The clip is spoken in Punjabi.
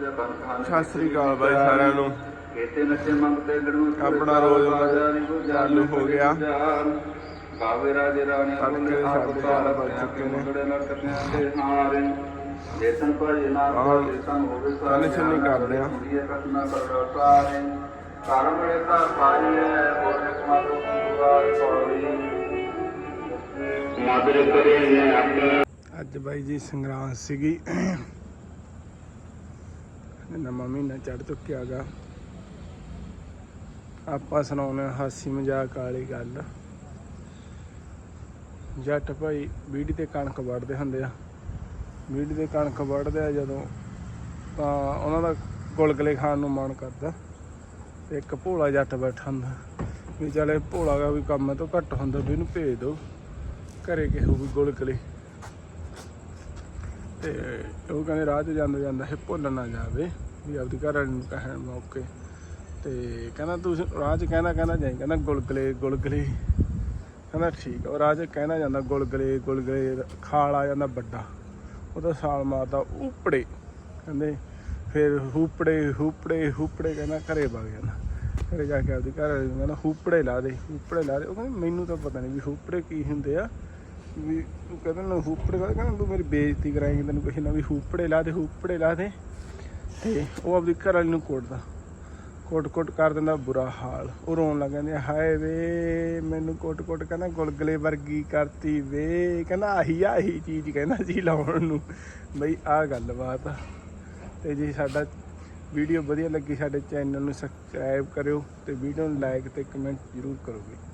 ਸਤਿ ਸ੍ਰੀ ਅਕਾਲ ਬਾਈ ਸਾਰਿਆਂ ਨੂੰ। ਕੇਤੇ ਨੱਚੇ ਮੰਗਤੇ ਗੜੂ ਆਪਣਾ ਰੋਜ਼ ਚਾਲੂ ਹੋ ਗਿਆ। ਕਾਵੇ ਰਾਜੇ ਰਾਣੇ ਸਾਢੇ ਚਾਰ ਵੱਜ ਚੁੱਕੇ ਨੇ। ਬੜੇ ਲੜਕਤਿਆਂ ਦੇ ਹਾਰੇ ਜੇਤਨ ਭਾਜੀ ਨਾ ਆਹ, ਜੇਤਨ ਹੋਵੇ ਕੱਲ੍ਹ ਛੰਨੀ ਕਰਦੇ ਆ। ਕਸਨਾ ਕਰੋ ਸਾਰੇ ਕਰਮ ਵੇ ਤਾਂ ਸਾਰੀ ਹੈ। ਹੋਰ ਮਾਤੋ ਗੁਰਵਾਰ ਸੌਰੀ। ਮਾਦਰ ਕਰੇ ਨੇ ਆਪਣੇ ਅੱਜ ਬਾਈ ਜੀ ਸੰਗਰਾਂਦ ਸੀਗੀ। ਨਵਾਂ ਮਹੀਨਾ ਚੜ ਚੁੱਕਿਆ ਚੁੱਕਿਆਗਾ ਆਪਾਂ ਸੁਣਾਉਣੇ ਆ ਹਾਸੀ ਮਜ਼ਾਕ ਵਾਲੀ ਗੱਲ। ਜੱਟ ਭਾਈ ਬੀੜੀ ਤੇ ਕਣਕ ਵੱਢਦੇ ਹੁੰਦੇ ਆ। ਬੀੜੀ ਤੇ ਕਣਕ ਵੱਢਦੇ ਆ ਜਦੋਂ ਤਾਂ ਉਹਨਾਂ ਦਾ ਗੁਲਗਲੇ ਖਾਣ ਨੂੰ ਮਨ ਕਰਦਾ। ਤੇ ਇੱਕ ਭੋਲਾ ਜੱਟ ਬੈਠਾ ਹੁੰਦਾ। ਵੀ ਚੱਲ ਭੋਲਾ ਗਾ ਵੀ ਕੰਮ ਤੋਂ ਘੱਟ ਹੁੰਦਾ, ਵੀ ਇਹਨੂੰ ਭੇਜ ਦਿਓ ਘਰੇ ਕਿਹੋ ਵੀ ਗੁਲਗਲੇ। ਤੇ ਉਹ ਕਹਿੰਦੇ ਰਾਹ 'ਚ ਜਾਂਦਾ ਜਾਂਦਾ ਇਹ ਭੁੱਲ ਨਾ ਜਾਵੇ। ਵੀ ਆਪਦੀ ਘਰ ਵਾਲੀ ਨੂੰ ਕਹਿਣ ਮੌਕੇ। ਤੇ ਕਹਿੰਦਾ ਤੂੰ ਰਾਹ 'ਚ ਕਹਿੰਦਾ ਕਹਿੰਦਾ ਜਾਈ, ਕਹਿੰਦਾ ਗੁਲਗਲੇ ਗੁਲਗਲੇ। ਕਹਿੰਦਾ ਠੀਕ ਆ, ਉਹ ਰਾਹ 'ਚ ਕਹਿੰਦਾ ਜਾਂਦਾ ਗੁਲਗਲੇ ਗੁਲਗਲੇ ਖਾਲ ਆ ਜਾਂਦਾ ਵੱਡਾ। ਉਹਦਾ ਸਾਲ ਮਾਰਦਾ, ਉਪੜੇ। ਕਹਿੰਦੇ ਫਿਰ ਹੂਪੜੇ ਹੂਪੜੇ ਹੂਪੜੇ ਕਹਿੰਦਾ ਘਰੇ ਵਗ ਜਾਂਦਾ। ਘਰੇ ਜਾ ਕੇ ਆਪਦੀ ਘਰ ਵਾਲੀ ਨੂੰ ਕਹਿੰਦਾ ਹੂਪੜੇ ਲਾ ਦੇ, ਹੂਪੜੇ ਲਾ ਦੇ। ਉਹ ਕਹਿੰਦਾ ਮੈਨੂੰ ਤਾਂ ਪਤਾ ਨਹੀਂ ਵੀ ਹੂਪੜੇ ਕੀ ਹੁੰਦੇ ਆ। ਵੀ ਤੂੰ ਕਹਿੰਦਾ ਨਾ ਹੂਪੜੇ ਲਾ ਕਹਿੰਦਾ ਤੂੰ ਮੇਰੀ ਬੇਇੱਜ਼ਤੀ ਕਰਾਏਂਗੀ, ਤੈਨੂੰ ਕਿਸੇ ਨਾ ਵੀ ਹੂਪੜੇ ਲਾ ਦੇ, ਹੂਪੜੇ ਲਾ ਦੇ। ਤੇ ਉਹ ਆਪਦੀ ਘਰ ਵਾਲੀ ਨੂੰ ਕੁੱਟਦਾ। ਕੁੱਟ-ਕੁੱਟ ਕਰ ਦਿੰਦਾ, ਬੁਰਾ ਹਾਲ। ਉਹ ਰੋਣ ਲੱਗ ਜਾਂਦੀ ਹਾਏ ਵੇ, ਮੈਨੂੰ ਕੁੱਟ-ਕੁੱਟ ਕਹਿੰਦਾ, ਗੁਲਗਲੇ ਵਰਗੀ ਕਰਤੀ ਵੇ। ਕਹਿੰਦਾ, ਆਹੀ ਆਹੀ ਚੀਜ਼ ਕਹਿੰਦਾ ਜੀ ਲਾਉਣ ਨੂੰ। ਬਈ, ਆਹ ਗੱਲਬਾਤ ਆ। ਤੇ ਜੇ ਸਾਡਾ ਵੀਡੀਓ ਵਧੀਆ ਲੱਗੀ, ਸਾਡੇ ਚੈਨਲ ਨੂੰ ਸਬਸਕ੍ਰਾਈਬ ਕਰਿਓ ਤੇ ਵੀਡੀਓ ਨੂੰ ਲਾਈਕ ਤੇ ਕਮੈਂਟ ਜ਼ਰੂਰ ਕਰੋਗੇ।